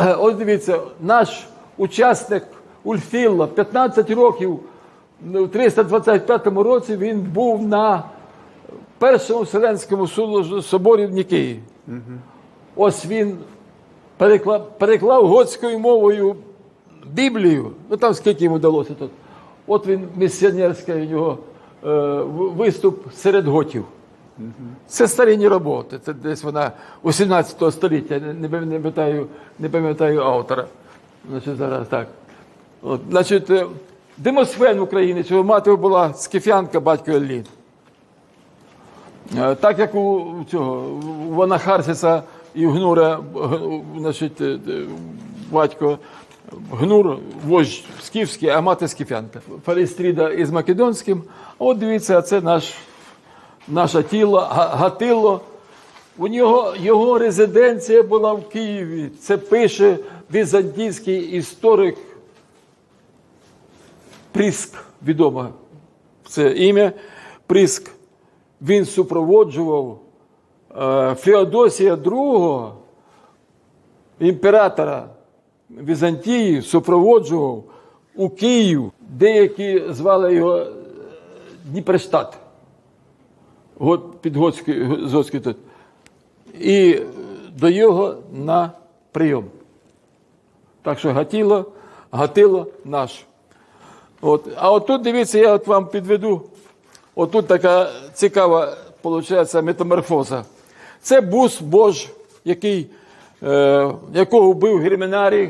Е, Ось дивіться, наш учасник Ульфілла 15 років ну, в 325 році він був на Першому Вселенському соборі в Нікеї. Ось він переклав, переклав готською мовою Біблію. Ну там скільки йому вдалося тут. От він місіонерський у нього е, виступ серед готів. Це старинні роботи. Це десь вона 18 століття. Не, не, пам- не пам'ятаю, не пам'ятаю автора. Значить, зараз так. От, значить, е, Демосфен українець, його мати була скіфянка, батько Еллін. Е, Так як у цього у Ванахарсіса і Гнура, значить, е, е, батько Гнур, вождь скіфський, а мати скіфянка. Фалістріда із Македонським. От дивіться, це наш, наше тіло, Гатило. У нього його резиденція була в Києві. Це пише візантійський історик Пріск, відоме це ім'я Пріск. Він супроводжував е, Феодосія II, імператора Візантії, супроводжував у Київ. Деякі звали його е, Дніперштат. Гот- Під Готською, тут. І е, до його на прийом. Так що гатило, гатило наш. От. А отут, дивіться, я от вам підведу. Отут така цікава, виходить, метаморфоза. Це бус Бож, який, е, якого вбив Гермінарій,